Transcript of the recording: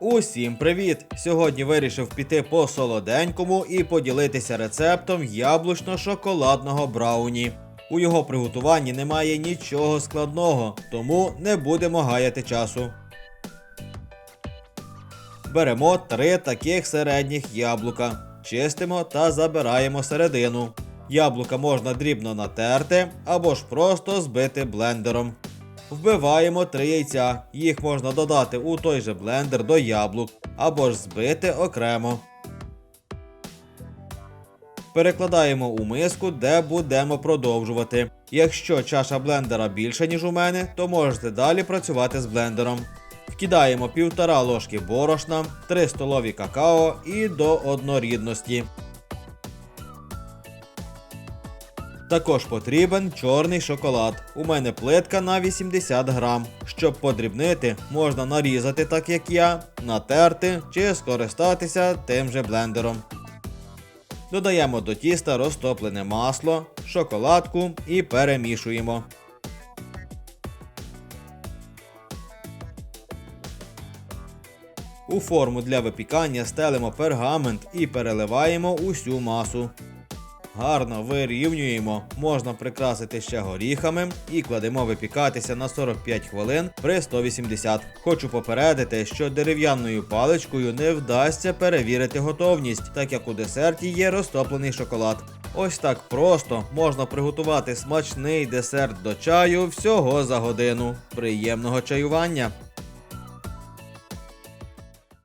Усім привіт! Сьогодні вирішив піти по солоденькому і поділитися рецептом яблучно-шоколадного брауні. У його приготуванні немає нічого складного, тому не будемо гаяти часу. Беремо три таких середніх яблука, чистимо та забираємо середину. Яблука можна дрібно натерти або ж просто збити блендером. Вбиваємо три яйця. Їх можна додати у той же блендер до яблук або ж збити окремо. Перекладаємо у миску, де будемо продовжувати. Якщо чаша блендера більша, ніж у мене, то можете далі працювати з блендером. Вкидаємо півтора ложки борошна, 3 столові какао і до однорідності. Також потрібен чорний шоколад. У мене плитка на 80 грам. Щоб подрібнити, можна нарізати так як я, натерти чи скористатися тим же блендером. Додаємо до тіста розтоплене масло, шоколадку і перемішуємо. У форму для випікання стелимо пергамент і переливаємо усю масу. Гарно вирівнюємо, можна прикрасити ще горіхами і кладемо випікатися на 45 хвилин при 180. Хочу попередити, що дерев'яною паличкою не вдасться перевірити готовність, так як у десерті є розтоплений шоколад. Ось так просто можна приготувати смачний десерт до чаю всього за годину. Приємного чаювання!